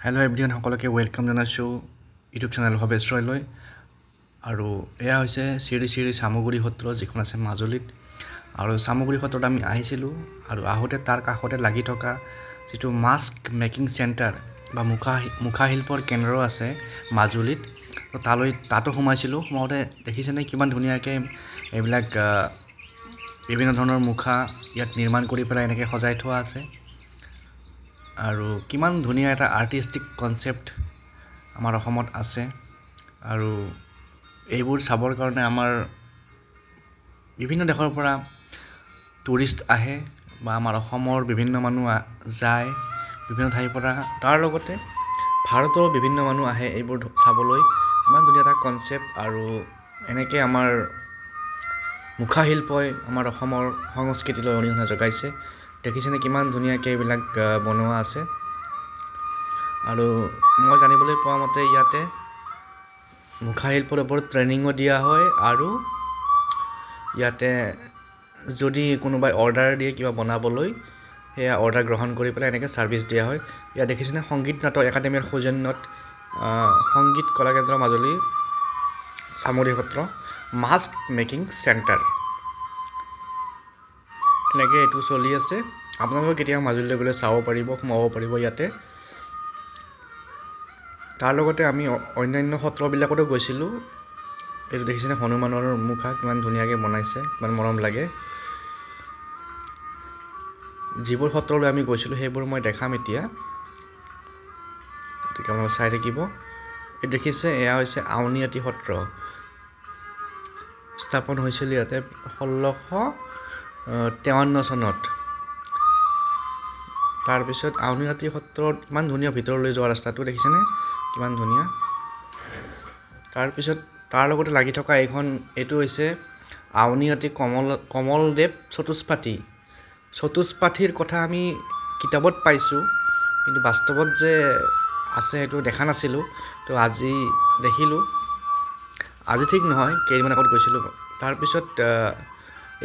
Hello' everyone সকলোকে welcome জনাইছোঁ YouTube channel Bhabesh ৰয়লৈ আৰু এয়া হৈছে শ্ৰী শ্ৰী চামগুৰি সত্ৰ যিখন আছে মাজুলীত। আৰু চামগুৰি সত্ৰত আমি আহিছিলোঁ আৰু আহোঁতে তাৰ কাষতে লাগি থকা যিটো মাস্ক মেকিং চেণ্টাৰ বা মুখা, মুখাশিল্পৰ কেন্দ্ৰ আছে মাজুলীত। তালৈ, তাতো সোমাইছিলোঁ, সোমাওঁতে দেখিছেনে কিমান ধুনীয়াকৈ এইবিলাক বিভিন্ন ধৰণৰ মুখা ইয়াত নিৰ্মাণ কৰি পেলাই এনেকৈ সজাই থোৱা আছে। আৰু কিমান ধুনীয়া এটা আৰ্টিষ্টিক কনচেপ্ট আমাৰ অসমত আছে। আৰু এইবোৰ চাবৰ কাৰণে আমাৰ বিভিন্ন দেশৰ পৰা টুৰিষ্ট আহে বা আমাৰ অসমৰ বিভিন্ন মানুহ যায় বিভিন্ন ঠাইৰ পৰা। তাৰ লগতে ভাৰতৰ বিভিন্ন মানুহ আহে এইবোৰ চাবলৈ। ইমান ধুনীয়া এটা কনচেপ্ট আৰু এনেকৈ আমাৰ মুখাশিল্পই আমাৰ অসমৰ সংস্কৃতিলৈ অৰিহণা যোগাইছে। দেখিছেনে কিমান ধুনীয়াকৈ এইবিলাক বনোৱা আছে। আৰু মই জানিবলৈ পোৱা মতে ইয়াতে মুখাশিল্পৰ ওপৰত ট্ৰেইনিঙো দিয়া হয় আৰু ইয়াতে যদি কোনোবাই অৰ্ডাৰ দিয়ে কিবা বনাবলৈ, সেয়া অৰ্ডাৰ গ্ৰহণ কৰি পেলাই এনেকৈ ছাৰ্ভিচ দিয়া হয়। ইয়াত দেখিছেনে সংগীত নাটক একাডেমীৰ সৌজন্যত সংগীত কলাকেন্দ্ৰ মাজুলী চামগুৰি সত্ৰ মাস্ক মেকিং চেণ্টাৰ। এনেকৈ এইটো চলি আছে। আপোনালোকে কেতিয়াবা মাজুলীলৈ গ'লে চাব পাৰিব, সোমাব পাৰিব ইয়াতে। তাৰ লগতে আমি অন্যান্য সত্ৰবিলাকতো গৈছিলোঁ। এইটো দেখিছেনে? হনুমানৰ মুখা কিমান ধুনীয়াকৈ বনাইছে, কিমান মৰম লাগে। যিবোৰ সত্ৰলৈ আমি গৈছিলোঁ, সেইবোৰ মই দেখাম এতিয়া। গতিকে আপোনালোকে চাই থাকিব। এই দেখিছে, এয়া হৈছে আউনীআটী সত্ৰ। স্থাপন হৈছিল ইয়াতে ষোল্লশ তেৱন্ন চনত। তাৰপিছত আউনীআটী সত্ৰত ইমান ধুনীয়া ভিতৰলৈ যোৱা ৰাস্তাটো দেখিছেনে? কিমান ধুনীয়া। তাৰপিছত তাৰ লগতে লাগি থকা এইখন, এইটো হৈছে আউনীআটী কমল, কমলদেৱ চতুষ্পাঠী। চতুষ্পাঠীৰ কথা আমি কিতাপত পাইছোঁ, কিন্তু বাস্তৱত যে আছে সেইটো দেখা নাছিলোঁ, তো আজি দেখিলোঁ। আজি ঠিক নহয়, কেইদিনমান আগত গৈছিলোঁ। তাৰপিছত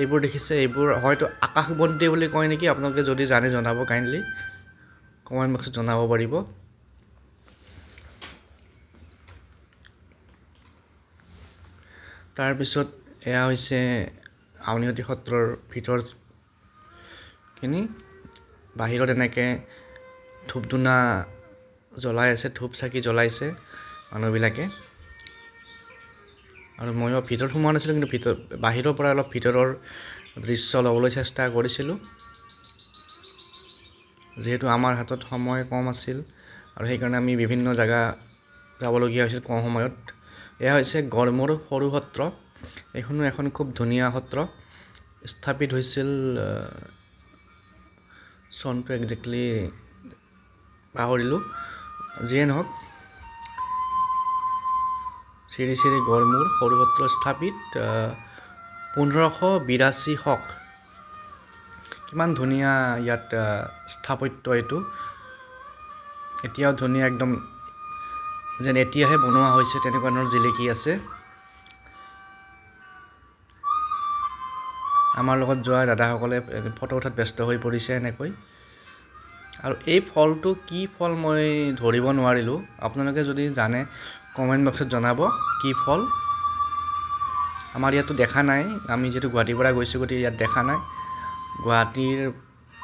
এইবোৰ দেখিছে, এইবোৰ হয়তো আকাশবন্তি বুলি কয় নেকি? আপোনালোকে যদি জানে, জনাব কাইণ্ডলি কমেণ্ট বক্সত জনাব পাৰিব। তাৰপিছত এয়া হৈছে আউনীআটী সত্ৰৰ ভিতৰখিনি বাহিৰত এনেকৈ ধূপ ধূনা জ্বলাই আছে ধূপ চাকি জ্বলাইছে মানুহবিলাকে। আৰু ময়ো ভিতৰত সোমোৱা নাছিলোঁ, কিন্তু ভিতৰ বাহিৰৰ পৰা অলপ ভিতৰৰ দৃশ্য ল'বলৈ চেষ্টা কৰিছিলোঁ। যিহেতু আমাৰ হাতত সময় কম আছিল আৰু সেইকাৰণে আমি বিভিন্ন জেগা যাবলগীয়া হৈছিল কম সময়ত। এয়া হৈছে গড়মূৰ সৰু সত্ৰ। এইখনো এখন খুব ধুনীয়া সত্ৰ। স্থাপিত হৈছিল চনটো একজেক্টলি পাহৰিলোঁ। যিয়ে নহওক শ্ৰী শ্ৰী গড়মূৰ সত্ৰ স্থাপিত পোন্ধৰশ বিৰাশী শক কিমান ধুনীয়া ইয়াত স্থাপত্য এইটো। এতিয়াও ধুনীয়া একদম যেন এতিয়াহে বনোৱা হৈছে তেনেকুৱা ধৰণৰ জিলিকি আছে। আমাৰ লগত যোৱা দাদাসকলে ফটো উঠাত ব্যস্ত হৈ পৰিছে এনেকৈ। আৰু এই ফলটো কি ফল মই ধৰিব নোৱাৰিলোঁ। আপোনালোকে যদি জানে কমেণ্ট বক্সত জনাব কি ফল। আমাৰ ইয়াতো দেখা নাই, আমি যিহেতু গুৱাহাটীৰ পৰা গৈছোঁ, গতিকে ইয়াত দেখা নাই। গুৱাহাটীৰ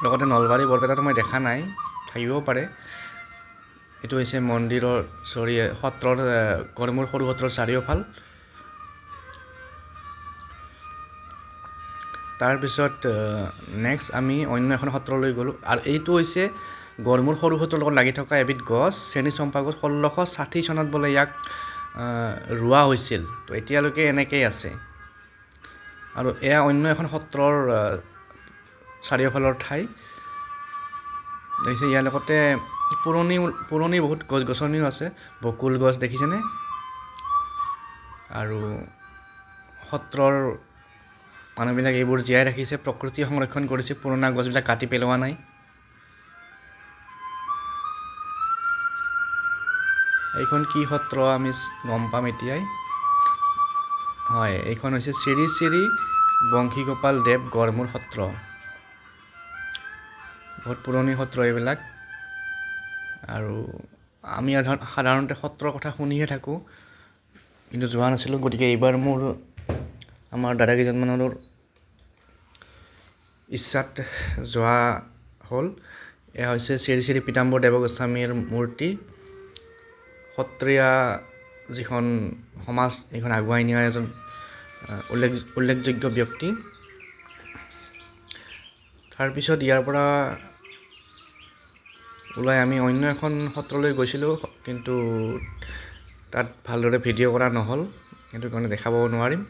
লগতে নলবাৰী, বৰপেটাতো মই দেখা নাই, থাকিবও পাৰে। এইটো হৈছে মন্দিৰৰ, চৰি, সত্ৰৰ গড়মূৰ সৰু সত্ৰৰ চাৰিওফাল। তাৰপিছত নেক্সট আমি অন্য এখন সত্ৰলৈ গ'লোঁ। আৰু এইটো হৈছে গড়মূৰ সৰু সত্ৰৰ লগত লাগি থকা এবিধ গছ চেনী চম্পা গছ ষোল্লশ ষাঠি চনত বোলে ইয়াক ৰোৱা হৈছিল। তো এতিয়ালৈকে এনেকেই আছে। আৰু এয়া অন্য এখন সত্ৰৰ চাৰিওফালৰ ঠাই। দেখিছে ইয়াৰ লগতে পুৰণি পুৰণি বহুত গছ গছনিও আছে। বকুল গছ দেখিছেনে? আৰু সত্ৰৰ মানুহবিলাক এইবোৰ জীয়াই ৰাখিছে, প্ৰকৃতি সংৰক্ষণ কৰিছে। পুৰণা গছবিলাক কাটি পেলোৱা নাই। এইখন কি সত্ৰ আমি গম পাম এতিয়াই? হয়, এইখন হৈছে শ্ৰী শ্ৰী বংশীগোপাল দেৱ গড়মূৰ সত্ৰ। বহুত পুৰণি সত্ৰ এইবিলাক। আৰু আমি সাধা- সাধাৰণতে সত্ৰৰ কথা শুনিহে থাকোঁ, কিন্তু যোৱা নাছিলোঁ, গতিকে এইবাৰ মোৰ, আমাৰ দাদা কেইজনমানৰ ইচ্ছাত যোৱা হ'ল। এয়া হৈছে শ্ৰী শ্ৰী পীতাম্বৰ দেৱ গোস্বামীৰ মূৰ্তি। সত্ৰীয়া যিখন সমাজ এইখন আগুৱাই নিয়াৰ এজন উল্লেখ, উল্লেখযোগ্য ব্যক্তি। তাৰপিছত ইয়াৰ পৰা ওলাই আমি অন্য এখন সত্ৰলৈ গৈছিলোঁ, কিন্তু তাত ভালদৰে ভিডিঅ' কৰা নহ'ল, সেইটো কাৰণে দেখাব নোৱাৰিম।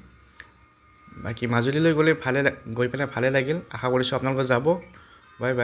বাকী মাজুলীলৈ গ'লে ভালে গৈ পেলাই ভালে লাগিল। আশা কৰিছোঁ আপোনালোকে যাব। Bye bye.